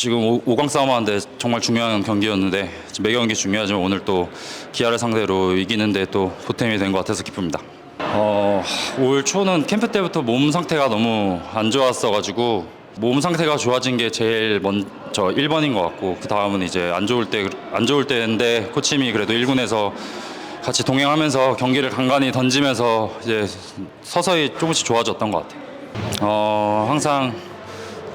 지금 오- 5강 싸움하는데 정말 중요한 경기였는데 매 경기 중요하지만 오늘 또 기아를 상대로 이기는데 또 보탬이 된 것 같아서 기쁩니다. 어, 올 초는 캠프 때부터 몸 상태가 너무 안 좋았어가지고 몸 상태가 좋아진 게 제일 먼저 1번인 것 같고 그 다음은 이제 안 좋을 때 안 좋을 때인데 코치님이 그래도 1군에서 같이 동행하면서 경기를 간간히 던지면서 이제 서서히 조금씩 좋아졌던 것 같아요. 어, 항상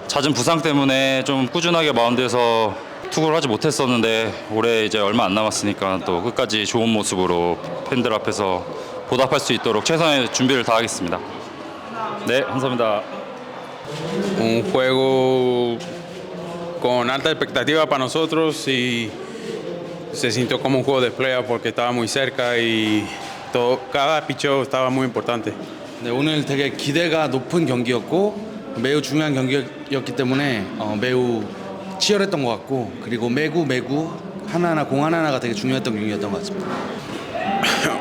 잦은 부상 때문에 좀 꾸준하게 마운드에서 투구를 하지 못했었는데 올해 이제 얼마 안 남았으니까 또 끝까지 좋은 모습으로 팬들 앞에서 보답할 수 있도록 최선의 준비를 다하겠습니다. 네, 감사합니다. un juego con alta expectativa para nosotros y se sintió como un juego de playoff porque estaba muy cerca y todo, cada picheo estaba muy importante. 네, 오늘 되게 기대가 높은 경기였고 매우 중요한 경기였기 때문에 어, 매우 치열했던 것 같고 그리고 매구 매구 하나하나 공 하나하나가 되게 중요했던 경기였던 것 같습니다.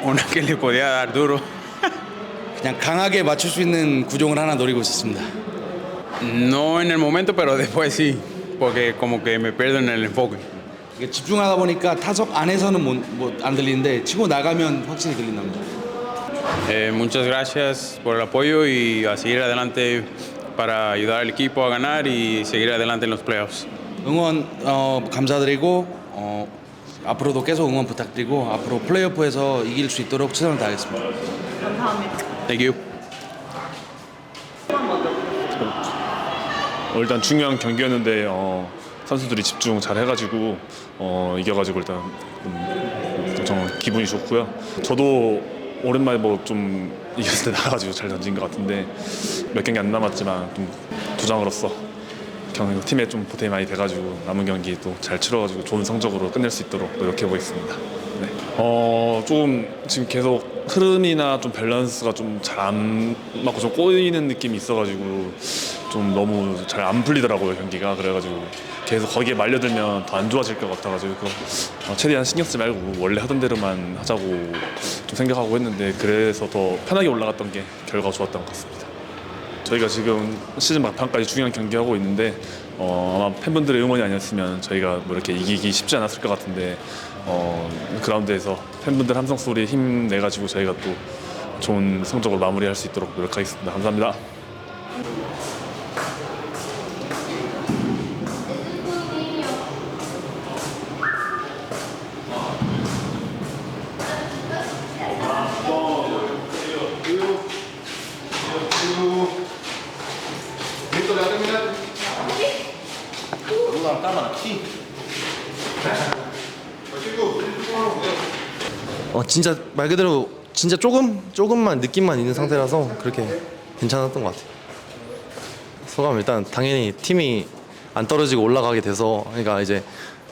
Una que le podía dar duro. 그냥 강하게 맞출 수 있는 구종을 하나 노리고 있었습니다. No en el momento, pero después sí, porque como que me pierdo en el enfoque. 이게 집중하다 보니까 타석 안에서는 못, 못, 안 들리는데 치고 나가면 확실히 들린답니다. Eh, muchas gracias por el apoyo y a seguir adelante para ayudar al equipo a ganar y seguir adelante en los playoffs. 응원 어, 감사드리고 어, 앞으로도 계속 응원 부탁드리고 앞으로 플레이오프에서 이길 수 있도록 최선을 다하겠습니다. Thank you. 어, 일단 중요한 경기였는데 어, 선수들이 집중 잘 해가지고 어, 이겨가지고 일단 음, 좀 기분이 좋고요. 저도 오랜만에 뭐 좀 이겼을 때 나가지고 잘 던진 것 같은데 몇 경기 안 남았지만 좀 부장으로서 경, 팀에 좀 보탬이 많이 돼가지고 남은 경기 또 잘 치러가지고 좋은 성적으로 끝낼 수 있도록 노력해 보겠습니다. 네. 어, 조금 지금 계속 흐름이나 좀 밸런스가 좀 잘 안 맞고 좀 꼬이는 느낌이 있어가지고 좀 너무 잘 안 풀리더라고요 경기가 그래가지고 계속 거기에 말려들면 더 안 좋아질 것 같아가지고 어, 최대한 신경 쓰지 말고 원래 하던 대로만 하자고 좀 생각하고 했는데 그래서 더 편하게 올라갔던 게 결과가 좋았던 것 같습니다. 저희가 지금 시즌 막판까지 중요한 경기 하고 있는데 어, 아마 팬분들의 응원이 아니었으면 저희가 뭐 이렇게 이기기 쉽지 않았을 것 같은데 어, 그라운드에서 팬분들 함성 소리에 힘 내가지고 저희가 또 좋은 성적으로 마무리할 수 있도록 노력하겠습니다. 감사합니다. 진짜 말 그대로 진짜 조금 조금만 느낌만 있는 상태라서 그렇게 괜찮았던 것 같아요. 소감 일단 당연히 팀이 안 떨어지고 올라가게 돼서 그러니까 이제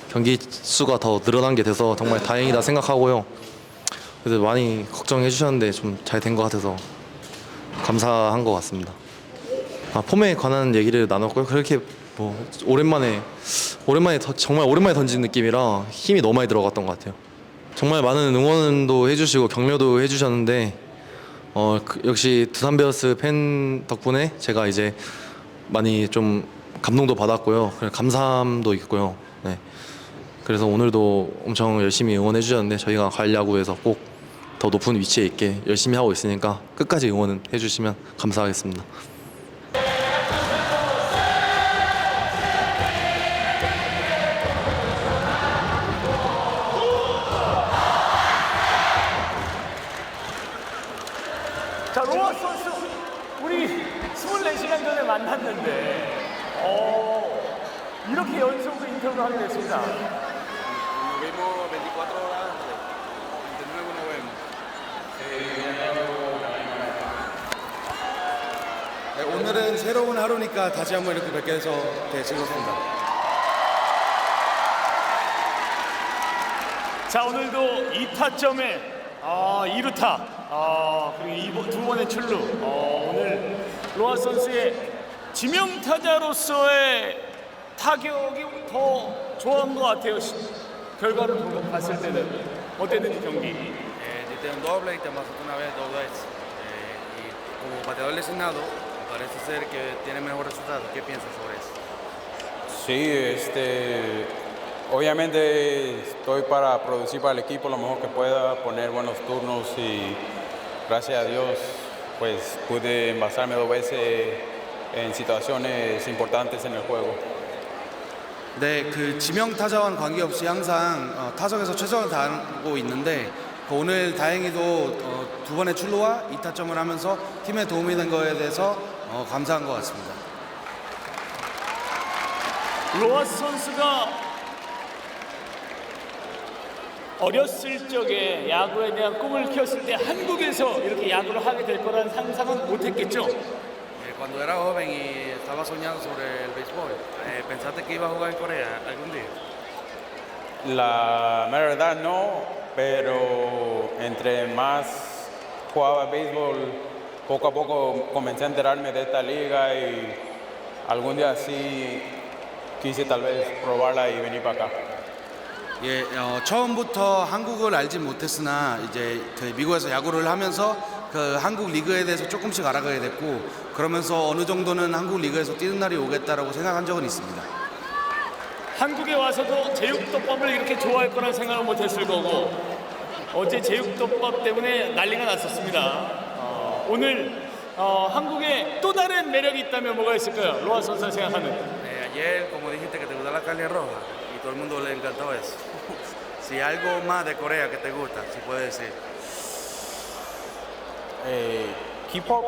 경기 수가 더 늘어난 게 돼서 정말 다행이다 생각하고요. 그래서 많이 걱정해 주셨는데 좀 잘 된 것 같아서 감사한 것 같습니다. 아, 폼에 관한 얘기를 나눴고요. 그렇게 뭐 오랜만에 오랜만에 더- 정말 오랜만에 던진 느낌이라 힘이 너무 많이 들어갔던 것 같아요. 정말 많은 응원도 해주시고 격려도 해주셨는데 어, 그- 역시 두산 베어스 팬 덕분에 제가 이제 많이 좀 감동도 받았고요. 감사함도 있고요. 네. 그래서 오늘도 엄청 열심히 응원해 주셨는데 저희가 가을 야구에서 꼭 더 높은 위치에 있게 열심히 하고 있으니까 끝까지 응원해 주시면 감사하겠습니다. 만났는데, 어, 이렇게 연속으로 인터뷰를 하게 됐습니다. Vimos 24 horas de nuevo nos vemos. 네, 오늘은 새로운 하루니까 다시 한번 이렇게 뵙게 돼서 되게 즐겁습니다. 자, 오늘도 2타점에 아, 2루타, 아, 그리고 2번, 두 번의 출루. 어, 오늘 로아 선수의 지명타자로서의 타격이 더 좋은 것 같아요. 시- 결과를 보고 봤을 때는 어땠는지 경기. Eh, diste un doble y te pasaste una vez dos veces. Eh, y como bateador designado, parece ser que tiene mejor resultado. ¿Qué piensas sobre eso? Sí, este, obviamente estoy para producir para el equipo lo mejor que pueda, poner buenos turnos y gracias a Dios pues pude envasarme dos veces en situaciones importantes en el juego. 네, 그 지명 타자와는 관계없이 항상 어, 타석에서 최선을 다하고 있는데 그 오늘 다행히도 어, 두 번의 출루와 2타점을 하면서 팀에 도움이 된 거에 대해서 어, 감사한 것 같습니다. 로하스 선수가 어렸을 적에 야구에 대한 꿈을 키웠을 때 한국에서 이렇게 야구를 하게 될 거라는 상상은 못했겠죠. Eh, Cuando era joven y estaba soñando sobre el béisbol, eh, ¿pensaste que iba a jugar en Corea algún día? La mera verdad no, pero entre más jugaba béisbol, poco a poco comencé a enterarme de esta liga y algún día sí quise tal vez probarla y venir para acá. 예, 어, 처음부터 한국을 알지 못했으나 이제 그 미국에서 야구를 하면서 그 한국 리그에 대해서 조금씩 알아가게 됐고 그러면서 어느 정도는 한국 리그에서 뛰는 날이 오겠다라고 생각한 적은 있습니다. 한국에 와서도 제육덮밥을 이렇게 좋아할 거란 생각을 못했을 거고 어제 제육덮밥 때문에 난리가 났었습니다. 어, 오늘 어, 한국에 또 다른 매력이 있다면 뭐가 있을까요? 로하 선수가 생각하는 Eh, ayer, como dijiste que te gusta la carne roja y todo el mundo le encantó eso. si algo más de Corea que te gusta, si puedes decir. Eh, keep up,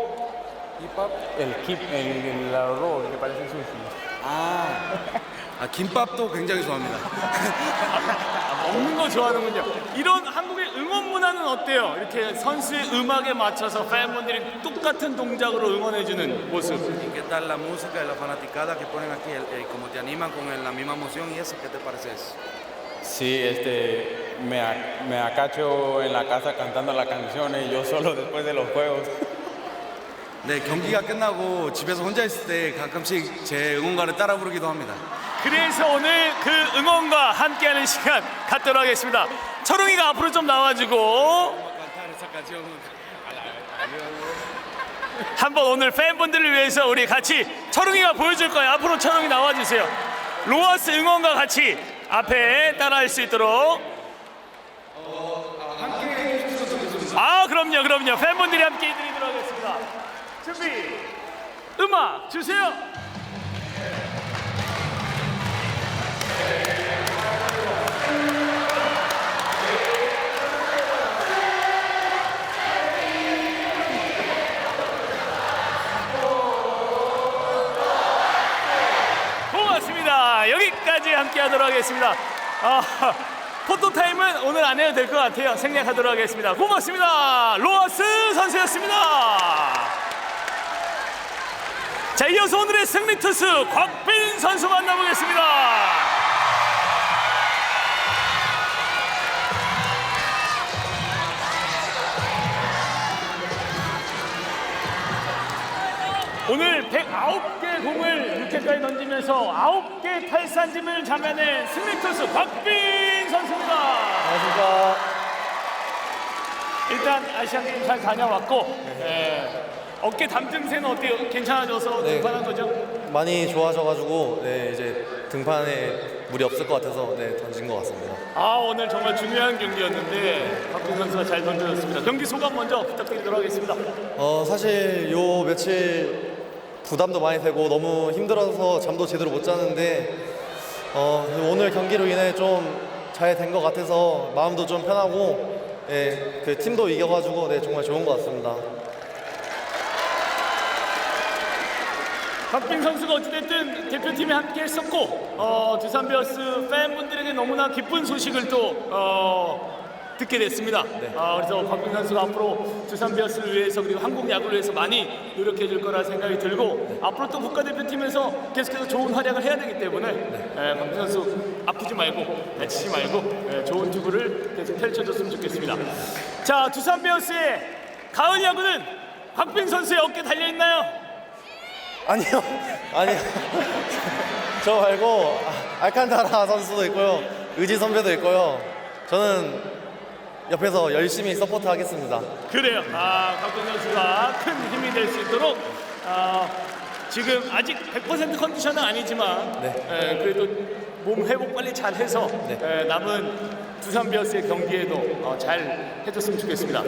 keep up, el keep, el, el arroz que parece sushi. 아, 아 김밥도 굉장히 좋아합니다. 먹는 거 좋아하는군요. 이런 한국의 응원 문화는 어때요? 이렇게 선수의 음악에 맞춰서 팬분들이 똑같은 동작으로 응원해주는 모습. ¿Y qué tal la música y la fanaticada que ponen aquí? El- eh, ¿Cómo te animan con el- la misma emoción y eso? ¿Qué te parece eso? Sí, este, me, me acacho en la casa cantando las canciones yo solo después de los juegos. 네, 경기가 끝나고 집에서 혼자 있을 때 가끔씩 제 응원가를 따라 부르기도 합니다. 그래서 오늘 그 응원과 함께하는 시간 갖도록 하겠습니다. 철웅이가 앞으로 좀 나와주고 한번 오늘 팬분들을 위해서 우리 같이 철웅이가 보여줄 거예요. 앞으로 철웅이 나와주세요. 로하스 응원과 같이 앞에 따라할 수 있도록. 아 그럼요 그럼요 팬분들이 함께 해드리도록 하겠습니다. 준비 음악 주세요. 고맙습니다. 여기까지 함께 하도록 하겠습니다. 아, 포토타임은 오늘 안 해도 될 것 같아요. 생략하도록 하겠습니다. 고맙습니다. 로하스 선수였습니다. 자, 이어서 오늘의 승리 투수 곽빈 선수 만나보겠습니다. 오늘 109개 공을 6회까지 던지면서 9개 탈삼진을 잡아낸 승리 투수 곽빈. 안녕하십니까. 일단 아시안 게임 잘 다녀왔고 예, 어깨 담 증세는 어때요? 괜찮아져서 네. 등판한 거죠? 많이 좋아져가지고 네, 이제 등판에 무리 없을 것 같아서 네, 던진 것 같습니다. 아 오늘 정말 중요한 경기였는데 곽빈 선수가 잘 던져줬습니다. 경기 소감 먼저 부탁드리도록 하겠습니다. 어 사실 요 며칠 부담도 많이 되고 너무 힘들어서 잠도 제대로 못 자는데 어, 오늘 경기로 인해 좀 잘 된 것 같아서 마음도 좀 편하고 예, 그 팀도 이겨가지고 네, 정말 좋은 것 같습니다. 곽빈 선수가 어찌됐든 대표팀에 함께 했었고 어, 두산 베어스 팬분들에게 너무나 기쁜 소식을 또 어, 듣게 됐습니다. 아, 그래서 곽빈 선수가 앞으로 두산 베어스를 위해서 그리고 한국 야구를 위해서 많이 노력해 줄 거라 생각이 들고 앞으로 또 국가대표팀에서 계속해서 좋은 활약을 해야 되기 때문에 예, 곽빈 선수 아프지 말고 다치지 말고 예, 좋은 투구를 계속 펼쳐줬으면 좋겠습니다. 자 두산 베어스의 가을 야구는 곽빈 선수의 어깨 달려 있나요? 아니요, 아니요. 저 말고 아, 알칸타라 선수도 있고요, 의지 선배도 있고요. 저는 옆에서 열심히 서포트 하겠습니다. 그래요. 아, 곽준 선수가 큰 힘이 될 수 있도록 아, 지금 아직 100% 컨디션은 아니지만 에, 그래도 몸 회복 빨리 잘 해서 에, 남은 두산 베어스의 경기에도 어, 잘 해줬으면 좋겠습니다.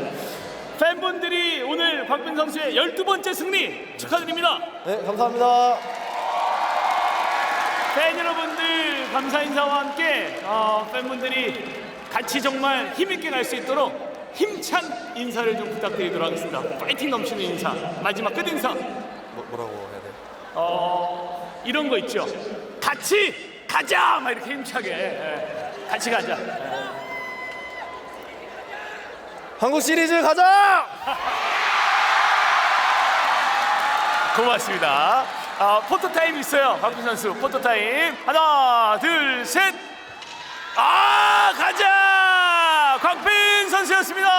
팬분들이 오늘 박빈 선수의 12번째 승리 축하드립니다. 네, 감사합니다. 팬 여러분들 감사 인사와 함께 어, 팬분들이 같이 정말 힘있게 갈 수 있도록 힘찬 인사를 좀 부탁드리도록 하겠습니다. 파이팅 넘치는 인사. 마지막 끝 인사. 뭐, 뭐라고 해야 돼? 어, 이런 거 있죠. 같이 가자! 막 이렇게 힘차게. 예. 같이 가자. 한국 시리즈 가자! 고맙습니다. 아, 포토타임 있어요. 박준 선수. 포토타임. 하나, 둘, 셋. 아, 가자! 세였습니다.